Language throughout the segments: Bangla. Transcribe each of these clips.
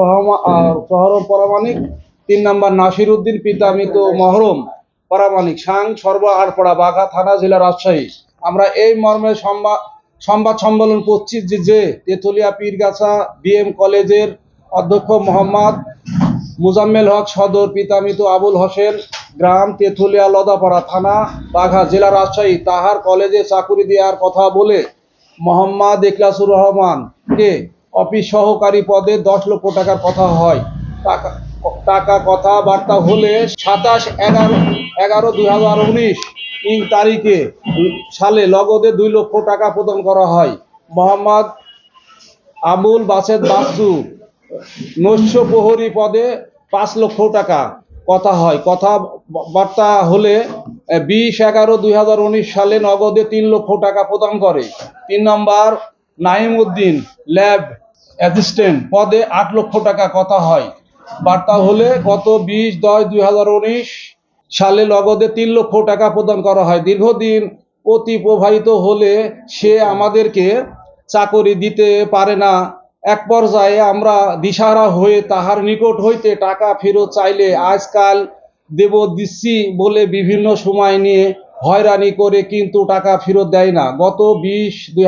রহমান শহরম পরামানিক তিন নাম্বার নাসির উদ্দিন পিতা মৃত মহরম পরামানিক সাং সর্ব আড়পাড়া বাঘা থানা জেলা রাজশাহী। আমরা এই মর্মে সংবাদ সংবাদ সম্মেলন করছি যে যে তেতুলিয়া পীরগাছা বিএম কলেজের অধ্যক্ষ মোহাম্মদ মুজাম্মেল হক সদর পিতা মৃত আবুল হোসেন গ্রাম তেতুলিয়া লদাপাড়া থানা বাঘা জেলা রাজশাহী। তাহার কলেজে চাকুরি দেওয়ার কথা বলে মোহাম্মদ ইকলাসুর রহমানকে অফিস সহকারী পদে দশ লক্ষ টাকার কথা হয়। টাকা টাকা কথাবার্তা হলে সাতাশ এগারো এগারো দুই হাজার উনিশ ইং তারিখে সালে লগদে দুই লক্ষ টাকা প্রদান করা হয়। মোহাম্মদ আবুল বাসেদ বাসু নৈশ প্রহরী পদে পাঁচ লক্ষ টাকা কথা হয়। কথাবার্তা হলে বিশ এগারো দুই হাজার উনিশ সালে নগদে তিন লক্ষ টাকা প্রদান করে। তিন নম্বর নাইম উদ্দিন ল্যাব অ্যাসিস্ট্যান্ট পদে আট লক্ষ টাকা কথা হয়। বার্তা হলে গত বিশ দশ দুই হাজার উনিশ সালে নগদে তিন লক্ষ টাকা প্রদান করা হয়। দীর্ঘদিন অতি প্রবাহিত হলে সে আমাদেরকে চাকরি দিতে পারে না। এক পর্যায়ে আমরা দিশাহারা হয়ে তাহার নিকট হইতে টাকা ফেরত চাইলে আজকাল দেব দিচ্ছি বলে বিভিন্ন সময় নিয়ে হয়রানি করে কিন্তু টাকা ফেরত দেয় না। গত বিশ দুই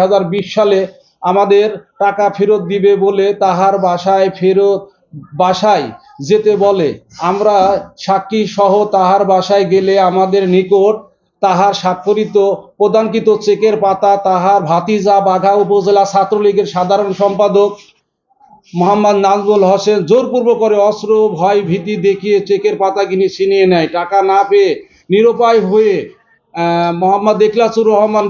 সালে আমাদের টাকা ফেরত দিবে বলে তাহার বাসায় ফেরত, বাসায় যেতে বলে। আমরা সাক্ষী সহ তাহার বাসায় গেলে আমাদের নিকট তাহার স্বাক্ষরিত প্রদানকৃত চেকের পাতা, তাহার ভাতিজা বাঘা উপজেলা ছাত্রলীগের সাধারণ সম্পাদক মোহাম্মদ নাজমুল হোসেন জোরপূর্বক করে অস্ত্র, ভয়, ভীতি দেখিয়ে চেকের পাতা কিনে ছিনিয়ে নেয়। টাকা না পেয়ে নিরুপায় হয়ে মোহাম্মদ ইকলাসুর রহমান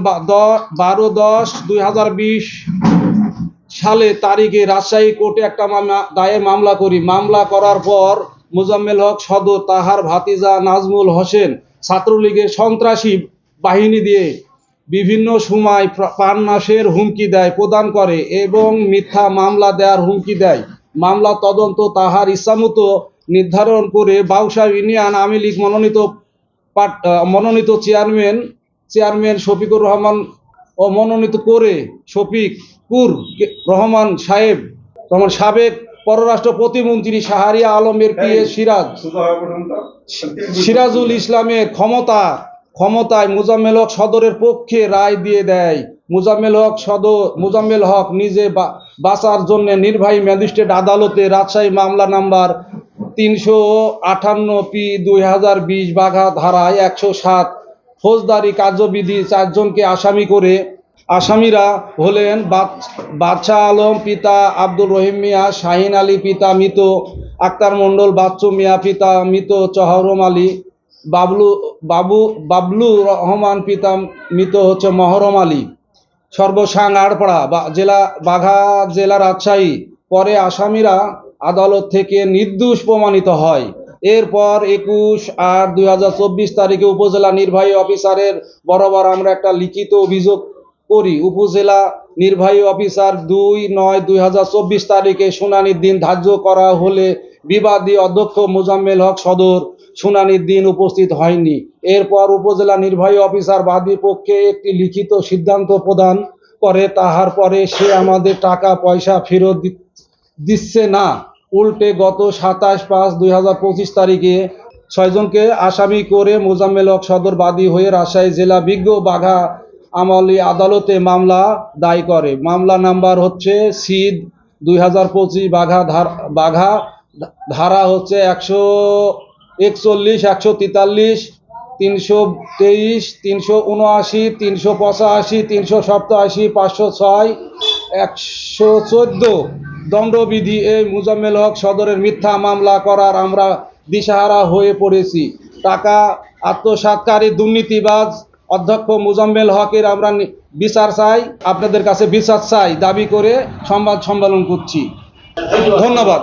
বারো দশ দুই হাজার বিশ সালে তারিখে রাজশাহী কোর্টে একটা মামলা, দায়ের মামলা করি। মামলা করার পর মুজাম্মেল হক সদর তাহার ভাতিজা নাজমুল হোসেন ছাত্রলীগের সন্ত্রাসী বাহিনী দিয়ে বিভিন্ন সময় প্রা- প্রাণনাশের হুমকি দেয়, প্রদান করে এবং মিথ্যা মামলা দেওয়ার হুমকি দেয়। মামলা তদন্ত তাহার ইচ্ছামতো নির্ধারণ করে বাউসা ইউনিয়ন আওয়ামী লীগ মনোনীত মনোনীত চেয়ারম্যান চেয়ারম্যান শফিকুর রহমান ও মনোনীত করে শফিকুর রহমান সাহেব রহমান সাবেক পররাষ্ট্র প্রতিমন্ত্রী শাহরিয়া আলমের পিএ সিরাজ। সিরাজুল ইসলামের ক্ষমতা ক্ষমতায় মুজাম্মেল হক সদরের পক্ষে রায় দিয়ে দেয়। মুজাম্মেল হক সদর মুজাম্মেল হক নিজে বাঁচার জন্য নির্বাহী ম্যাজিস্ট্রেট আদালতে রাজশাহী মামলা নাম্বার তিনশো আটান্ন পি দুই হাজার বিশ বাঘা ধারায় একশো সাত ফৌজদারি কার্যবিধি চারজনকে আসামি করে আসামিরা হলেন বাদশাহ আলম, পিতা আব্দুর রহিম মিয়া, শাহিন আলী, পিতা মৃত আক্তার মণ্ডল, বাচ্চু মিয়া, পিতা মৃত চহরম আলী, বাবলু, বাবু, বাবলু রহমান, পিতা মৃত হচ্ছে মহরম আলী। সর্বসাং আড়পাড়া জেলা, বাঘা জেলা রাজশাহী পরে আসামিরা আদালত থেকে নির্দোষ প্রমাণিত হয়। এরপর একুশ আট দুই তারিখে উপজেলা নির্বাহী অফিসারের বরাবর আমরা একটা লিখিত অভিযোগ করি। উপজেলা নির্বাহী অফিসার দুই নয় দুই তারিখে শুনানির দিন ধার্য করা হলে বিবাদী অধ্যক্ষ মোজাম্মেল হক সদর শুনানির দিন উপস্থিত হয়নি। এরপর উপজেলা নির্বাহী অফিসার বাদী পক্ষে একটি লিখিত সিদ্ধান্ত প্রদান করে। তাহার পরে সে আমাদের টাকা পয়সা ফেরত দিচ্ছে না। উল্টে গত সাতাশ পাঁচ দুই হাজার পঁচিশ তারিখে ছয়জনকে আসামি করে মোজাম্মেল হক সদর বাদী হয়ে রাজশাহী জেলা বিজ্ঞ বাঘা আমলি আদালতে মামলা দায় করে। মামলা নাম্বার হচ্ছে সিদ দুই হাজার পঁচিশ বাঘা ধার বাঘা ধারা হচ্ছে একশো একচল্লিশ, একশো তেতাল্লিশ, তিনশো তেইশ, তিনশো উনআশি, তিনশো পঁচাশি, তিনশো সপ্তাশি পাঁচশো ছয়, একশো চোদ্দ। দণ্ডবিধি এই মুজাম্মেল হক সদরের মিথ্যা মামলা করার আমরা দিশাহারা হয়ে পড়েছি। টাকা আত্মসাতকারী দুর্নীতিবাজ অধ্যক্ষ মুজাম্মেল হকের আমরা বিচার চাই, আপনাদের কাছে বিচার চাই, দাবি করে সংবাদ সম্মেলন করছি। ধন্যবাদ।